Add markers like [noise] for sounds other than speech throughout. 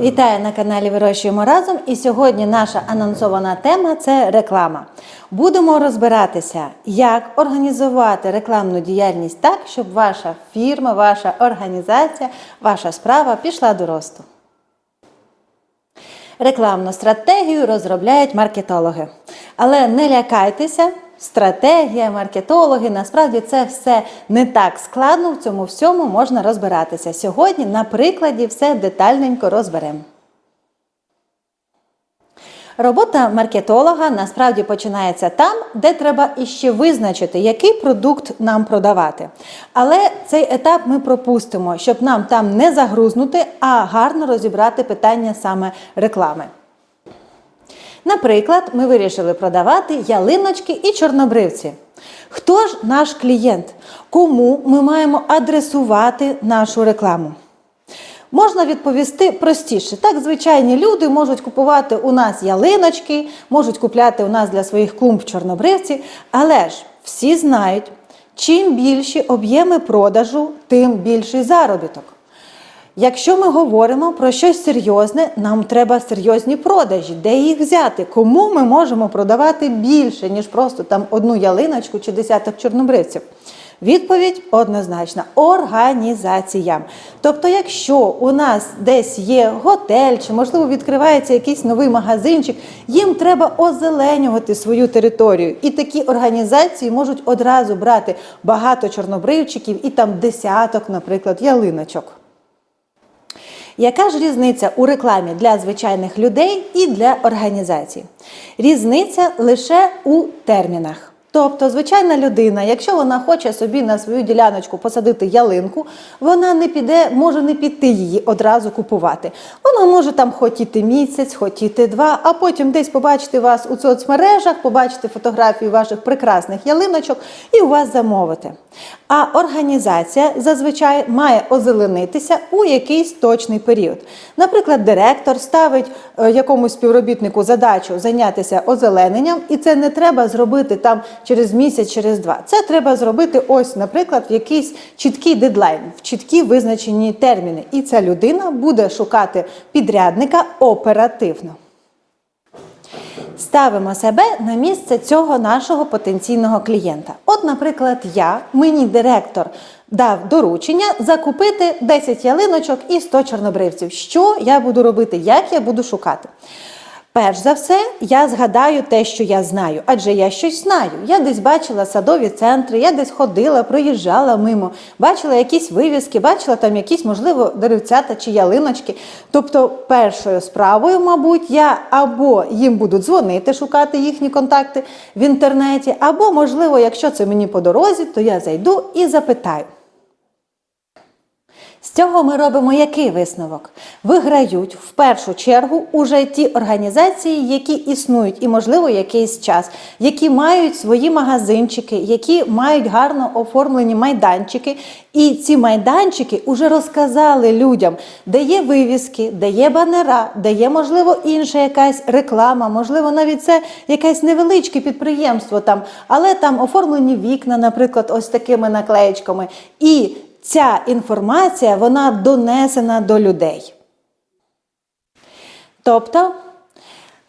Вітаю на каналі Вирощуємо разом. І сьогодні наша анонсована тема це реклама. Будемо розбиратися, як організувати рекламну діяльність так, щоб ваша фірма, ваша організація, ваша справа пішла до росту. Рекламну стратегію розробляють маркетологи. Але не лякайтеся, стратегія, маркетологи, насправді це все не так складно, в цьому всьому можна розбиратися. Сьогодні на прикладі все детальненько розберемо. Робота маркетолога насправді починається там, де треба іще визначити, який продукт нам продавати. Але цей етап ми пропустимо, щоб нам там не загрузнути, а гарно розібрати питання саме реклами. Наприклад, ми вирішили продавати ялиночки і чорнобривці. Хто ж наш клієнт? Кому ми маємо адресувати нашу рекламу? Можна відповісти простіше. Так, звичайні люди можуть купувати у нас ялиночки, можуть купляти у нас для своїх клумб чорнобривці, але ж всі знають, чим більші об'єми продажу, тим більший заробіток. Якщо ми говоримо про щось серйозне, нам треба серйозні продажі. Де їх взяти? Кому ми можемо продавати більше, ніж просто там одну ялиночку чи десяток чорнобривців? Відповідь однозначна організаціям. Тобто, якщо у нас десь є готель, чи можливо відкривається якийсь новий магазинчик, їм треба озеленювати свою територію. І такі організації можуть одразу брати багато чорнобривчиків і там десяток, наприклад, ялиночок. Яка ж різниця у рекламі для звичайних людей і для організацій? Різниця лише у термінах. Тобто, звичайна людина, якщо вона хоче собі на свою діляночку посадити ялинку, вона не піде, може не піти її одразу купувати. Вона може там хотіти місяць, хотіти два, а потім десь побачити вас у соцмережах, побачити фотографії ваших прекрасних ялиночок і у вас замовити. А організація зазвичай має озеленитися у якийсь точний період. Наприклад, директор ставить е, якомусь співробітнику задачу зайнятися озелененням, і це не треба зробити там через місяць, через два. Це треба зробити ось, наприклад, в якийсь чіткий дедлайн, в чіткі визначені терміни. І ця людина буде шукати підрядника оперативно. Ставимо себе на місце цього нашого потенційного клієнта. От, наприклад, я, мені директор дав доручення закупити 10 ялиночок і 100 чорнобривців. Що я буду робити? Як я буду шукати? Перш за все, я згадаю те, що я знаю, адже я щось знаю. Я десь бачила садові центри, я десь ходила, проїжджала мимо, бачила якісь вивіски, бачила там якісь, можливо, деревцята чи ялиночки. Тобто, першою справою, мабуть, я або їм буду дзвонити, шукати їхні контакти в інтернеті, або, можливо, якщо це мені по дорозі, то я зайду і запитаю. З цього ми робимо який висновок? Виграють в першу чергу уже ті організації, які існують, і, можливо, якийсь час, які мають свої магазинчики, які мають гарно оформлені майданчики. І ці майданчики вже розказали людям, де є вивіски, де є банера, де є, можливо, інша якась реклама, можливо, навіть це якесь невеличке підприємство там, але там оформлені вікна, наприклад, ось такими наклеєчками. І ця інформація вона донесена до людей. Тобто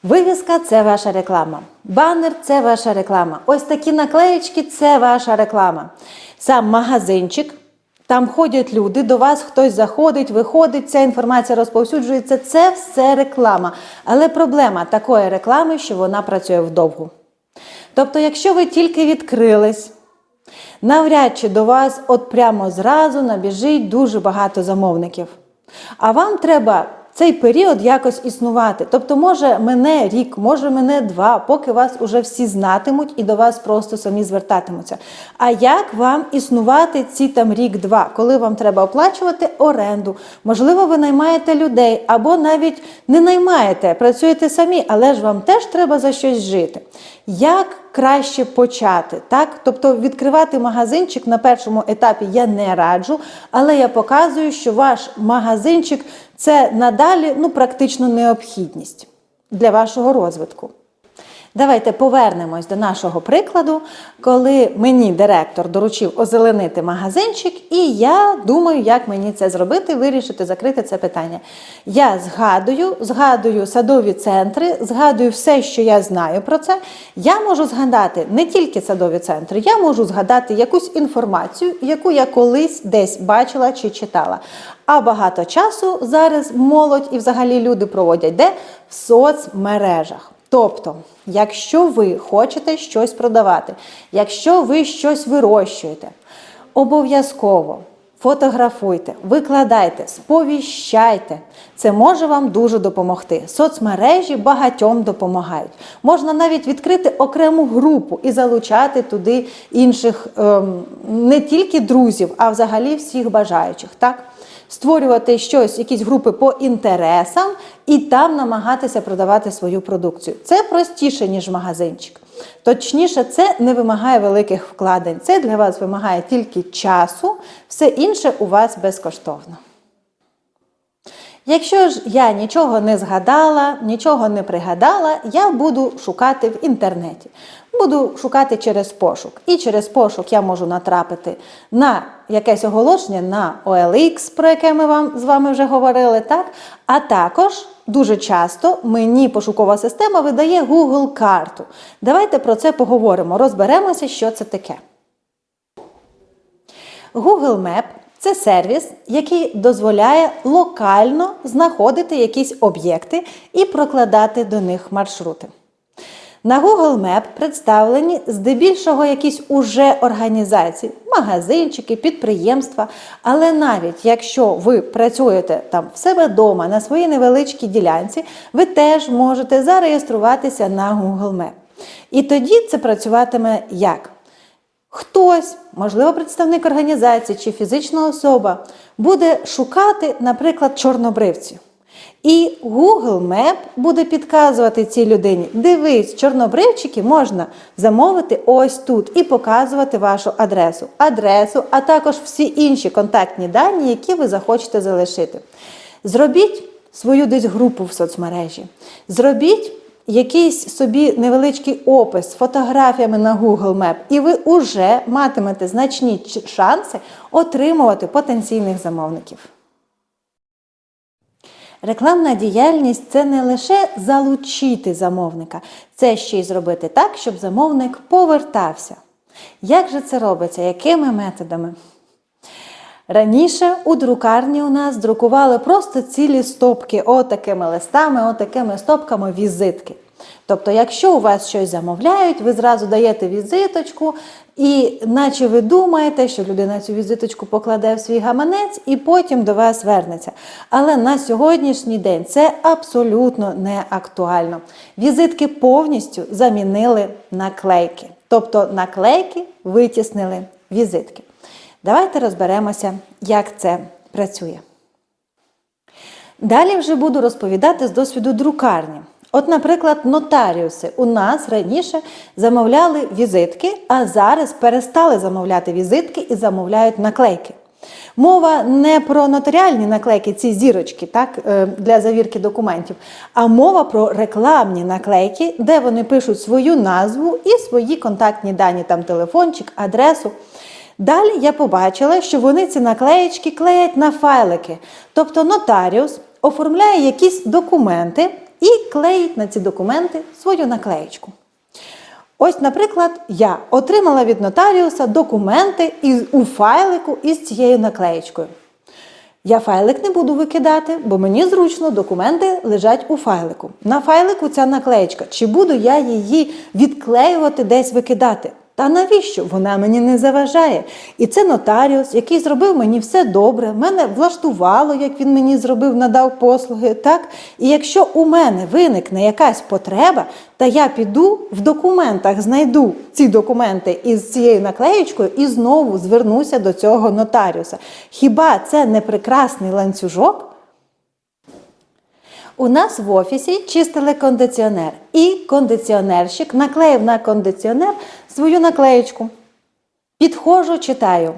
вивіска це ваша реклама. Банер це ваша реклама. Ось такі наклеєчки це ваша реклама. Сам магазинчик. Там ходять люди, до вас хтось заходить, виходить, ця інформація розповсюджується. Це все реклама. Але проблема такої реклами, що вона працює вдовгу. Тобто, якщо ви тільки відкрились, навряд чи до вас от прямо зразу набіжить дуже багато замовників. А вам треба цей період якось існувати. Тобто, може мене рік, може мене два, поки вас уже всі знатимуть і до вас просто самі звертатимуться. А як вам існувати ці там рік-два, коли вам треба оплачувати оренду? Можливо, ви наймаєте людей або навіть не наймаєте, працюєте самі, але ж вам теж треба за щось жити. Як краще почати? Так? Тобто відкривати магазинчик на першому етапі я не раджу, але я показую, що ваш магазинчик це надалі ну, практично необхідність для вашого розвитку. Давайте повернемось до нашого прикладу, коли мені директор доручив озеленити магазинчик, і я думаю, як мені це зробити, вирішити, закрити це питання. Я згадую, згадую садові центри, згадую все, що я знаю про це. Я можу згадати не тільки садові центри, я можу згадати якусь інформацію, яку я колись десь бачила чи читала. А багато часу зараз молодь і взагалі люди проводять де в соцмережах. Тобто, якщо ви хочете щось продавати, якщо ви щось вирощуєте, обов'язково фотографуйте, викладайте, сповіщайте. Це може вам дуже допомогти. Соцмережі багатьом допомагають. Можна навіть відкрити окрему групу і залучати туди інших ем, не тільки друзів, а взагалі всіх бажаючих. Так? Створювати щось, якісь групи по інтересам, і там намагатися продавати свою продукцію. Це простіше, ніж магазинчик. Точніше, це не вимагає великих вкладень. Це для вас вимагає тільки часу, все інше у вас безкоштовно. Якщо ж я нічого не згадала, нічого не пригадала, я буду шукати в інтернеті. Буду шукати через пошук. І через пошук я можу натрапити на якесь оголошення на OLX, про яке ми вам з вами вже говорили, так? А також дуже часто мені пошукова система видає Google карту. Давайте про це поговоримо, розберемося, що це таке. Google Map це сервіс, який дозволяє локально знаходити якісь об'єкти і прокладати до них маршрути. На Google Map представлені здебільшого якісь уже організації, магазинчики, підприємства. Але навіть якщо ви працюєте там в себе вдома на своїй невеличкій ділянці, ви теж можете зареєструватися на Google Map. І тоді це працюватиме як? Хтось, можливо, представник організації чи фізична особа, буде шукати, наприклад, чорнобривців. І Google Map буде підказувати цій людині: дивись, чорнобривчики можна замовити ось тут і показувати вашу адресу, адресу, а також всі інші контактні дані, які ви захочете залишити. Зробіть свою десь групу в соцмережі. Зробіть якийсь собі невеличкий опис з фотографіями на Google Map, і ви вже матимете значні шанси отримувати потенційних замовників. Рекламна діяльність це не лише залучити замовника, це ще й зробити так, щоб замовник повертався. Як же це робиться? Якими методами? Раніше у друкарні у нас друкували просто цілі стопки, отакими листами, отакими стопками візитки. Тобто, якщо у вас щось замовляють, ви зразу даєте візиточку, і наче ви думаєте, що людина цю візиточку покладе в свій гаманець і потім до вас вернеться. Але на сьогоднішній день це абсолютно не актуально. Візитки повністю замінили наклейки. Тобто наклейки витіснили візитки. Давайте розберемося, як це працює. Далі вже буду розповідати з досвіду друкарні. От, наприклад, нотаріуси у нас раніше замовляли візитки, а зараз перестали замовляти візитки і замовляють наклейки. Мова не про нотаріальні наклейки, ці зірочки так, е, для завірки документів, а мова про рекламні наклейки, де вони пишуть свою назву і свої контактні дані, там телефончик, адресу. Далі я побачила, що вони ці наклеєчки клеять на файлики. Тобто нотаріус оформляє якісь документи і клеїть на ці документи свою наклеєчку. Ось, наприклад, я отримала від нотаріуса документи у файлику із цією наклеєчкою. Я файлик не буду викидати, бо мені зручно документи лежать у файлику. На файлику ця наклеєчка. Чи буду я її відклеювати десь викидати? Та навіщо? Вона мені не заважає. І це нотаріус, який зробив мені все добре, мене влаштувало, як він мені зробив, надав послуги. так? І якщо у мене виникне якась потреба, та я піду в документах, знайду ці документи із цією наклеєчкою і знову звернуся до цього нотаріуса. Хіба це не прекрасний ланцюжок? У нас в офісі чистили кондиціонер, і кондиціонерщик наклеїв на кондиціонер свою наклеєчку. Підходжу, читаю.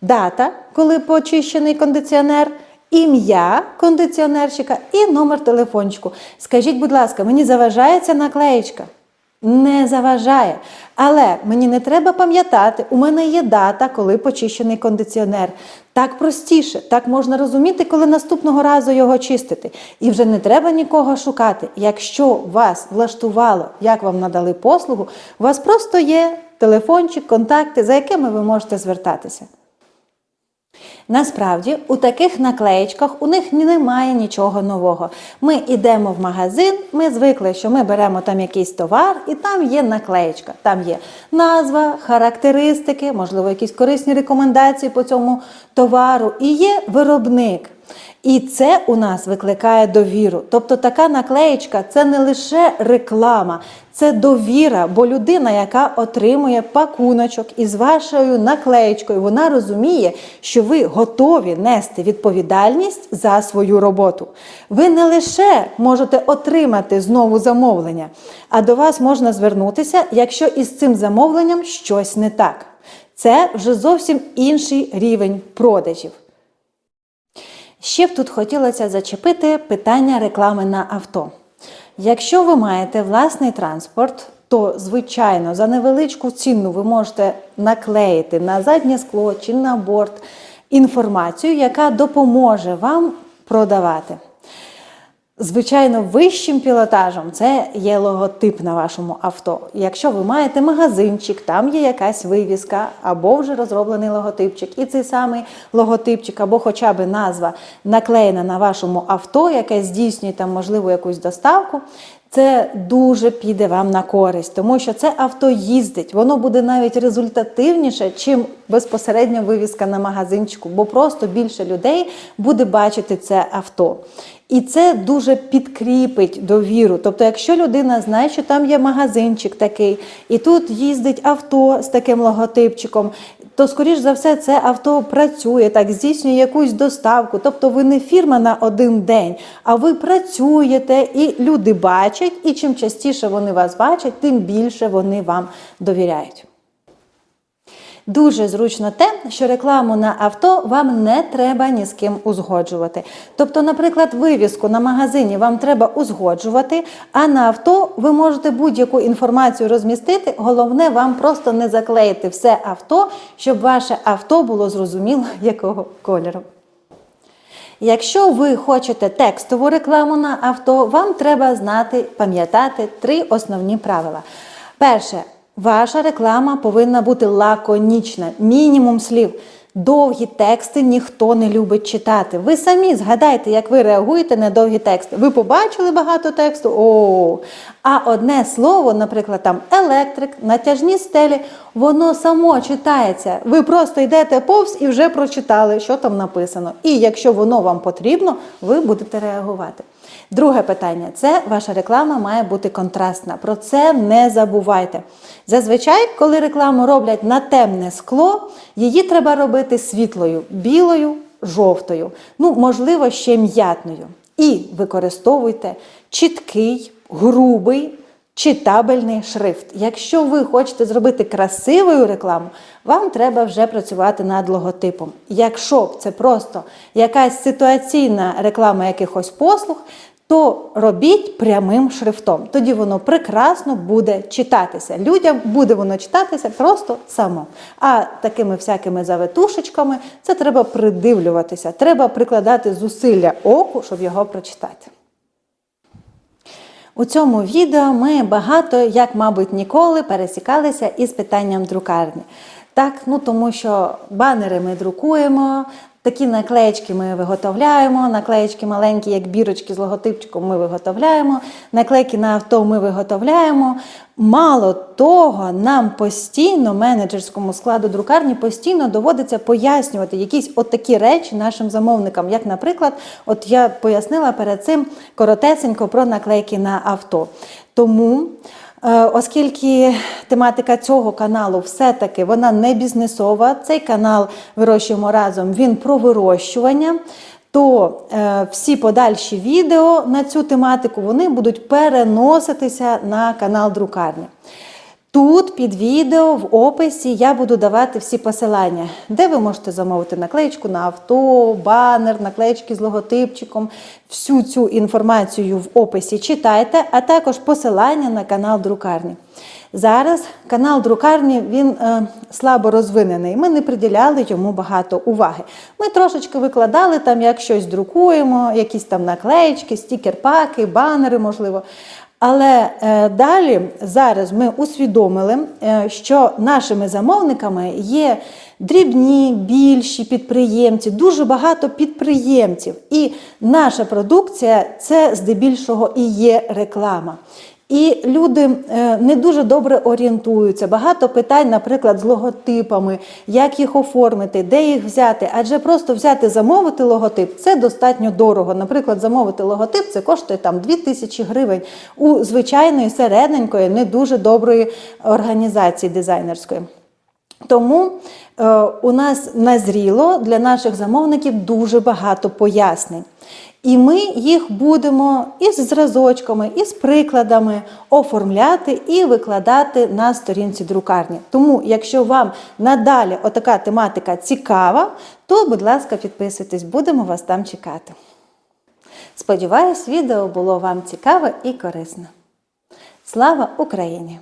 Дата, коли почищений кондиціонер, ім'я кондиціонерщика і номер телефончику. Скажіть, будь ласка, мені заважається наклеєчка? Не заважає. Але мені не треба пам'ятати, у мене є дата, коли почищений кондиціонер. Так простіше, так можна розуміти, коли наступного разу його чистити. І вже не треба нікого шукати. Якщо вас влаштувало, як вам надали послугу, у вас просто є телефончик, контакти, за якими ви можете звертатися. Насправді, у таких наклеєчках у них немає нічого нового. Ми йдемо в магазин, ми звикли, що ми беремо там якийсь товар, і там є наклеєчка. Там є назва, характеристики, можливо, якісь корисні рекомендації по цьому товару, і є виробник. І це у нас викликає довіру. Тобто така наклеєчка це не лише реклама, це довіра, бо людина, яка отримує пакуночок із вашою наклеєчкою, вона розуміє, що ви готові нести відповідальність за свою роботу. Ви не лише можете отримати знову замовлення, а до вас можна звернутися, якщо із цим замовленням щось не так. Це вже зовсім інший рівень продажів. Ще б тут хотілося зачепити питання реклами на авто. Якщо ви маєте власний транспорт, то, звичайно, за невеличку ціну ви можете наклеїти на заднє скло чи на борт інформацію, яка допоможе вам продавати. Звичайно, вищим пілотажем це є логотип на вашому авто. Якщо ви маєте магазинчик, там є якась вивіска, або вже розроблений логотипчик, і цей самий логотипчик, або хоча б назва наклеєна на вашому авто, яке здійснює там, можливо, якусь доставку. Це дуже піде вам на користь, тому що це авто їздить, воно буде навіть результативніше, чим безпосередньо вивіска на магазинчику, бо просто більше людей буде бачити це авто. І це дуже підкріпить довіру. Тобто, якщо людина знає, що там є магазинчик такий, і тут їздить авто з таким логотипчиком, то, скоріш за все, це авто працює, так, здійснює якусь доставку. Тобто ви не фірма на один день, а ви працюєте, і люди бачать, і чим частіше вони вас бачать, тим більше вони вам довіряють. Дуже зручно те, що рекламу на авто вам не треба ні з ким узгоджувати. Тобто, наприклад, вивіску на магазині вам треба узгоджувати, а на авто ви можете будь-яку інформацію розмістити. Головне, вам просто не заклеїти все авто, щоб ваше авто було зрозуміло, [laughs] якого кольору. Якщо ви хочете текстову рекламу на авто, вам треба знати, пам'ятати три основні правила. Перше, ваша реклама повинна бути лаконічна, мінімум слів. Довгі тексти ніхто не любить читати. Ви самі згадайте, як ви реагуєте на довгі тексти. Ви побачили багато тексту? О, а одне слово, наприклад, там електрик, натяжні стелі, воно само читається. Ви просто йдете повз і вже прочитали, що там написано. І якщо воно вам потрібно, ви будете реагувати. Друге питання це ваша реклама має бути контрастна. Про це не забувайте. Зазвичай, коли рекламу роблять на темне скло, її треба робити світлою, білою, жовтою, ну, можливо, ще м'ятною. І використовуйте чіткий, грубий, читабельний шрифт. Якщо ви хочете зробити красивою рекламу, вам треба вже працювати над логотипом. Якщо це просто якась ситуаційна реклама якихось послуг, то робіть прямим шрифтом. Тоді воно прекрасно буде читатися. Людям буде воно читатися просто само. А такими всякими заветушечками це треба придивлюватися, треба прикладати зусилля оку, щоб його прочитати. У цьому відео ми багато, як, мабуть, ніколи пересікалися із питанням друкарні. Так, ну тому що банери ми друкуємо, такі наклеєчки ми виготовляємо, наклеєчки маленькі, як бірочки з логотипчиком, ми виготовляємо, наклейки на авто ми виготовляємо. Мало того, нам постійно, менеджерському складу друкарні, постійно доводиться пояснювати якісь от такі речі нашим замовникам. Як, наприклад, от я пояснила перед цим коротесенько про наклейки на авто. Тому. Е, Оскільки тематика цього каналу все-таки вона не бізнесова, цей канал вирощуємо разом, він про вирощування, то е, всі подальші відео на цю тематику вони будуть переноситися на канал Друкарня. Тут під відео в описі я буду давати всі посилання, де ви можете замовити наклеєчку на авто, банер, наклеєчки з логотипчиком. Всю цю інформацію в описі читайте, а також посилання на канал друкарні. Зараз канал друкарні він е, слабо розвинений. Ми не приділяли йому багато уваги. Ми трошечки викладали там, як щось друкуємо, якісь там наклеєчки, стікер-паки, банери, можливо. Але е, далі зараз ми усвідомили, е, що нашими замовниками є дрібні, більші підприємці, дуже багато підприємців. І наша продукція це здебільшого і є реклама. І люди е, не дуже добре орієнтуються. Багато питань, наприклад, з логотипами, як їх оформити, де їх взяти. Адже просто взяти замовити логотип це достатньо дорого. Наприклад, замовити логотип це коштує там 2 тисячі гривень у звичайної середненької, не дуже доброї організації дизайнерської. Тому е, у нас назріло для наших замовників дуже багато пояснень. І ми їх будемо із зразочками, із прикладами оформляти і викладати на сторінці друкарні. Тому, якщо вам надалі отака тематика цікава, то, будь ласка, підписуйтесь, будемо вас там чекати. Сподіваюсь, відео було вам цікаве і корисне. Слава Україні!